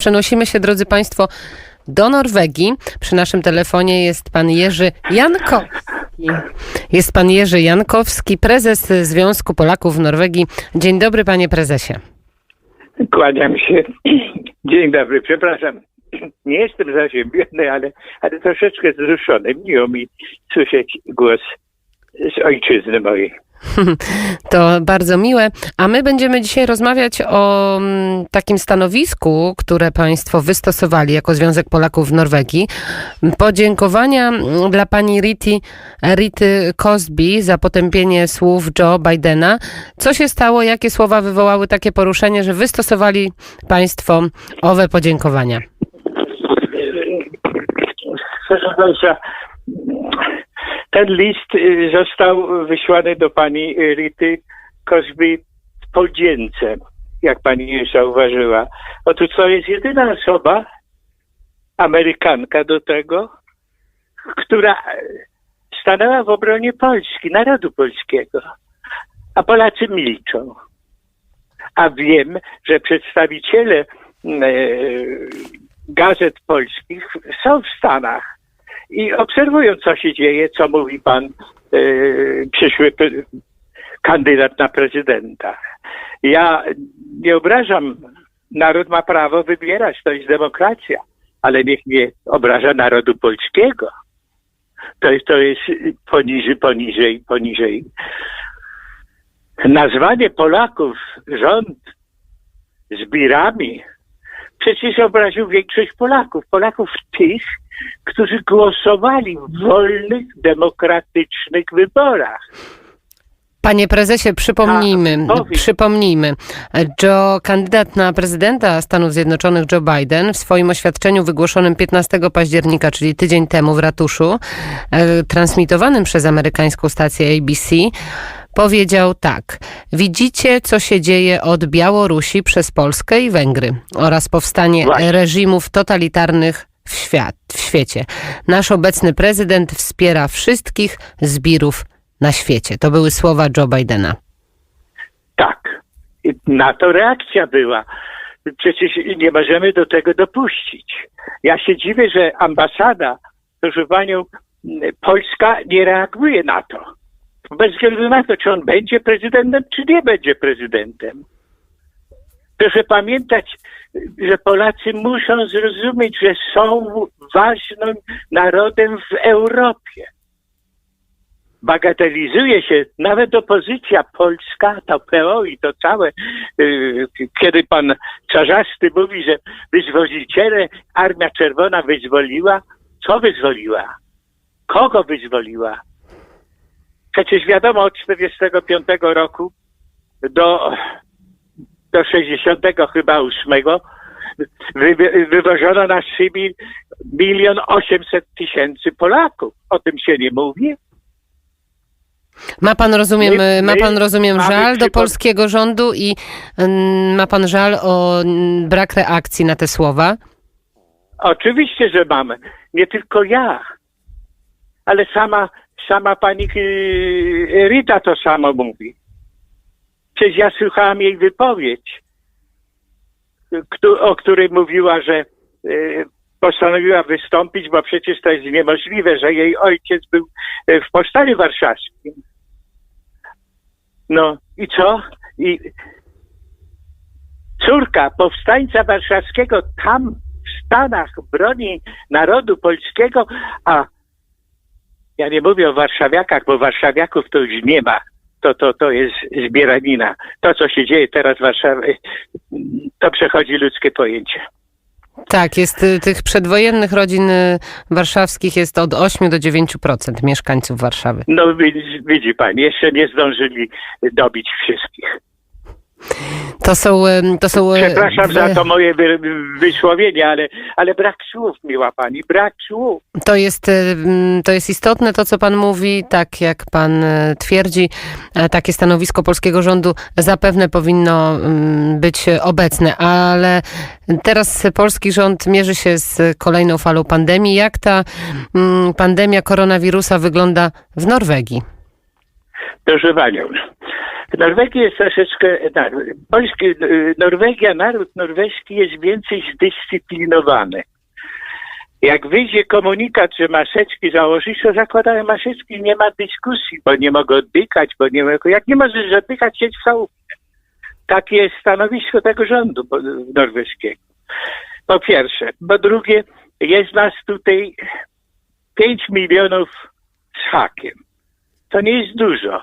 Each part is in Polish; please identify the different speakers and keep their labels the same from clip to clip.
Speaker 1: Przenosimy się, drodzy Państwo, do Norwegii. Przy naszym telefonie jest pan Jerzy Jankowski. Jest pan Jerzy Jankowski, prezes Związku Polaków w Norwegii. Dzień dobry, panie prezesie.
Speaker 2: Kłaniam się. Dzień dobry, przepraszam. Nie jestem zaziębiony, ale, ale troszeczkę wzruszony. Miło mi słyszeć głos z ojczyzny mojej.
Speaker 1: To bardzo miłe. A my będziemy dzisiaj rozmawiać o mm, takim stanowisku, które Państwo wystosowali jako Związek Polaków w Norwegii. Podziękowania mm, dla pani Rity, Rity Cosby za potępienie słów Joe Bidena. Co się stało? Jakie słowa wywołały takie poruszenie, że wystosowali Państwo owe podziękowania?
Speaker 2: Ten list y, został wysłany do pani Rity Cosby w podzięce, jak pani zauważyła. Otóż to jest jedyna osoba, Amerykanka do tego, która stanęła w obronie Polski, narodu polskiego. A Polacy milczą. A wiem, że przedstawiciele e, gazet polskich są w Stanach i obserwują, co się dzieje, co mówi pan e, przyszły kandydat na prezydenta. Ja nie obrażam, naród ma prawo wybierać, to jest demokracja, ale niech nie obraża narodu polskiego. To jest, to jest poniżej, poniżej, poniżej. Nazwanie Polaków rząd zbirami przecież obraził większość Polaków. Polaków tych, którzy głosowali w wolnych, demokratycznych wyborach.
Speaker 1: Panie prezesie, przypomnijmy,
Speaker 2: A, powiedz.
Speaker 1: przypomnijmy. Joe, kandydat na prezydenta Stanów Zjednoczonych Joe Biden w swoim oświadczeniu wygłoszonym 15 października, czyli tydzień temu w ratuszu, e, transmitowanym przez amerykańską stację ABC, powiedział tak. Widzicie, co się dzieje od Białorusi przez Polskę i Węgry oraz powstanie reżimów totalitarnych w, świat, w świecie. Nasz obecny prezydent wspiera wszystkich zbirów na świecie. To były słowa Joe Bidena.
Speaker 2: Tak. Na to reakcja była. Przecież nie możemy do tego dopuścić. Ja się dziwię, że ambasada, proszę panią, Polska nie reaguje na to. Bez względu na to, czy on będzie prezydentem, czy nie będzie prezydentem. Proszę pamiętać, że Polacy muszą zrozumieć, że są ważnym narodem w Europie bagatelizuje się nawet opozycja polska, to PO i to całe, yy, kiedy pan Czarzasty mówi, że wyzwoliciele, Armia Czerwona wyzwoliła, co wyzwoliła? Kogo wyzwoliła? Przecież wiadomo, od 45 roku do, do 60 chyba 8 wy, wywożono na Sybir milion 800 tysięcy Polaków. O tym się nie mówi.
Speaker 1: Ma pan, rozumiem,
Speaker 2: My-
Speaker 1: ma pan, rozumiem, żal do polskiego rządu i mm, ma pan żal o mm, brak reakcji na te słowa?
Speaker 2: Oczywiście, że mamy. Nie tylko ja, ale sama, sama pani yy, Rita to samo mówi. Przecież ja słuchałam jej wypowiedź, o której mówiła, że yy, postanowiła wystąpić, bo przecież to jest niemożliwe, że jej ojciec był yy, w powstaniu warszawskim. No i co? I córka powstańca warszawskiego tam w Stanach broni narodu polskiego, a ja nie mówię o warszawiakach, bo warszawiaków to już nie ma. To, to, to jest zbieranina. To, co się dzieje teraz w Warszawie, to przechodzi ludzkie pojęcie.
Speaker 1: Tak, jest y, tych przedwojennych rodzin y, warszawskich jest od 8 do 9% mieszkańców Warszawy.
Speaker 2: No widzi, widzi pani, jeszcze nie zdążyli dobić wszystkich.
Speaker 1: To są, to są
Speaker 2: Przepraszam za to moje wy, wysłowienie, ale, ale brak słów, miła pani, brak słów.
Speaker 1: To jest, to jest istotne to, co pan mówi, tak jak pan y, twierdzi. e, Takie stanowisko polskiego rządu zapewne powinno być obecne, ale teraz polski rząd mierzy się z kolejną falą pandemii. Jak ta pandemia koronawirusa wygląda w Norwegii?
Speaker 2: Proszę panią, Norwegia jest troszeczkę, tak, Polski, y, Norwegia, naród norweski jest więcej zdyscyplinowany. Jak wyjdzie komunikat, że maseczki założyć, to zakładają maseczki, nie ma dyskusji, bo nie mogą oddychać, bo nie mogą, jak nie możesz oddychać, siedź w chałupie. Takie jest stanowisko tego rządu norweskiego. Po pierwsze. Po drugie, jest nas tutaj 5 milionów z hakiem. To nie jest dużo.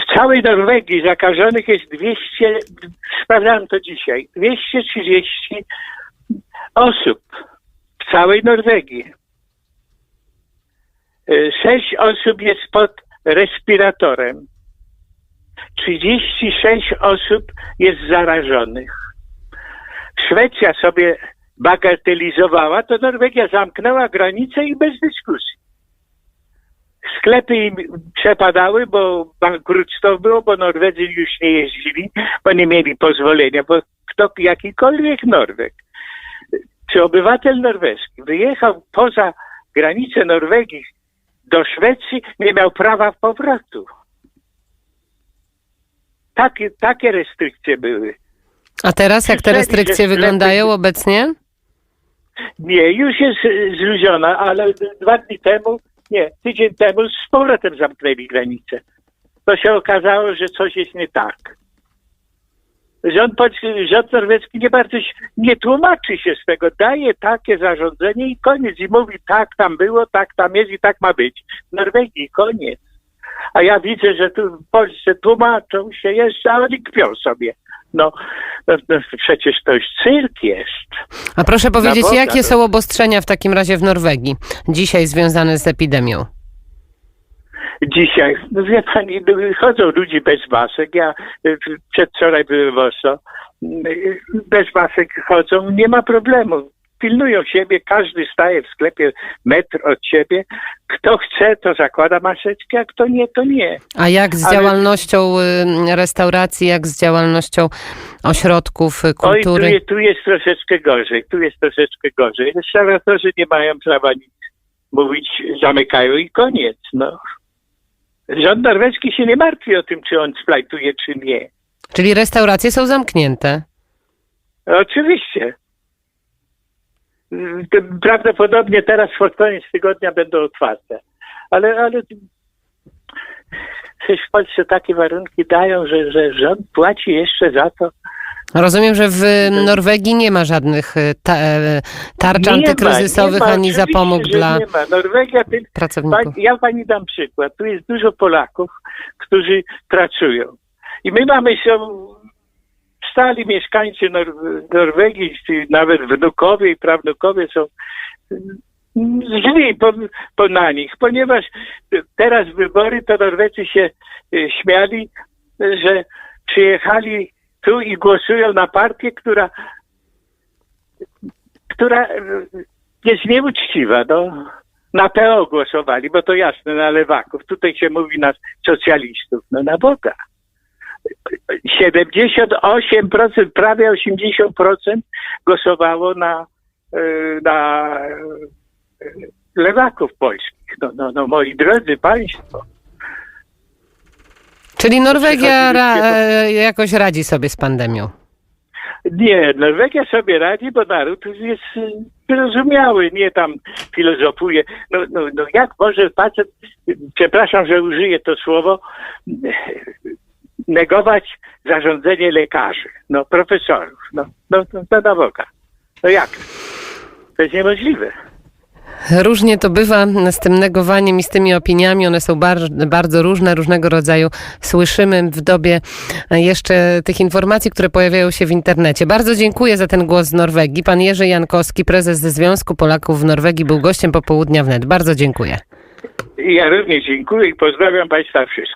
Speaker 2: W całej Norwegii zakażonych jest 200, sprawdzałem to dzisiaj, 230 osób w całej Norwegii. Y, Sześć osób jest pod respiratorem. 36 osób jest zarażonych. Szwecja sobie bagatelizowała, to Norwegia zamknęła granice i bez dyskusji. Sklepy im przepadały, bo bankructwo było, bo Norwedzy już nie jeździli, bo nie mieli pozwolenia, bo kto, jakikolwiek Norweg, czy obywatel norweski wyjechał poza granicę Norwegii do Szwecji, nie miał prawa powrotu. Takie, takie restrykcje były.
Speaker 1: A teraz jak te restrykcje wyglądają obecnie?
Speaker 2: Nie, już jest zluziona, ale dwa dni temu, nie, tydzień temu z powrotem zamknęli granicę. To się okazało, że coś jest nie tak. Rząd, rząd norweski nie bardzo się, nie tłumaczy się z tego, daje takie zarządzenie i koniec. I mówi tak tam było, tak tam jest i tak ma być. W Norwegii koniec. A ja widzę, że tu w Polsce tłumaczą się jeszcze, a oni kpią sobie. No, no, no przecież to już cyrk jest.
Speaker 1: A proszę powiedzieć,
Speaker 2: Boga,
Speaker 1: jakie
Speaker 2: no.
Speaker 1: są obostrzenia w takim razie w Norwegii dzisiaj związane z epidemią?
Speaker 2: Dzisiaj, no wie pani, no, chodzą ludzi bez masek. Ja y, przedwczoraj byłem w Oslo. Y, Bez masek chodzą, nie ma problemu. Pilnują siebie, każdy staje w sklepie metr od siebie. Kto chce, to zakłada maseczkę, a kto nie, to nie.
Speaker 1: A jak z
Speaker 2: Ale-
Speaker 1: działalnością y, restauracji, jak z działalnością ośrodków y,
Speaker 2: Oj, tu
Speaker 1: kultury?
Speaker 2: tu jest troszeczkę gorzej, tu jest troszeczkę gorzej. Restauratorzy nie mają prawa nic mówić, zamykają i koniec, no. Rząd norweski się nie martwi o tym, czy on splajtuje, czy nie.
Speaker 1: Czyli restauracje są zamknięte.
Speaker 2: Oczywiście. Prawdopodobnie teraz pod koniec tygodnia będą otwarte. Ale, ale przecież w Polsce takie warunki dają, że, że rząd płaci jeszcze za to.
Speaker 1: Rozumiem, że w Norwegii nie ma żadnych y, ta, e, tarcz
Speaker 2: Nie ma,
Speaker 1: antykryzysowych
Speaker 2: nie ma,
Speaker 1: ani zapomóg dla
Speaker 2: Nie ma. Norwegia, ty,
Speaker 1: pracowników.
Speaker 2: Pani, ja pani dam przykład. Tu jest dużo Polaków, którzy pracują. I my mamy są stali mieszkańcy Nor- Norwegii, nawet wnukowie i prawnukowie są mm, źli po, po na nich, ponieważ teraz wybory to Norwecy się y, śmiali, że przyjechali tu i głosują na partię, która która y, jest nieuczciwa. No. Na PO głosowali, bo to jasne, na lewaków. Tutaj się mówi na socjalistów. No na Boga. 78%, prawie 80% głosowało na, y, na y, lewaków polskich. No, no, no moi drodzy państwo.
Speaker 1: Czyli Norwegia ra, e, jakoś radzi sobie z pandemią.
Speaker 2: Nie, Norwegia sobie radzi, bo naród jest wyrozumiały, nie tam filozofuje. No, no, no jak może facet, przepraszam, że użyję to słowo, negować zarządzenie lekarzy, no profesorów, no, no, no, na Boga. No jak? To jest niemożliwe.
Speaker 1: Różnie to bywa z tym negowaniem i z tymi opiniami. One są bar, bardzo różne, różnego rodzaju. Słyszymy w dobie jeszcze tych informacji, które pojawiają się w internecie. Bardzo dziękuję za ten głos z Norwegii. Pan Jerzy Jankowski, prezes ze Związku Polaków w Norwegii, był gościem popołudnia wnet. Bardzo dziękuję.
Speaker 2: Ja również dziękuję i pozdrawiam Państwa wszystkich.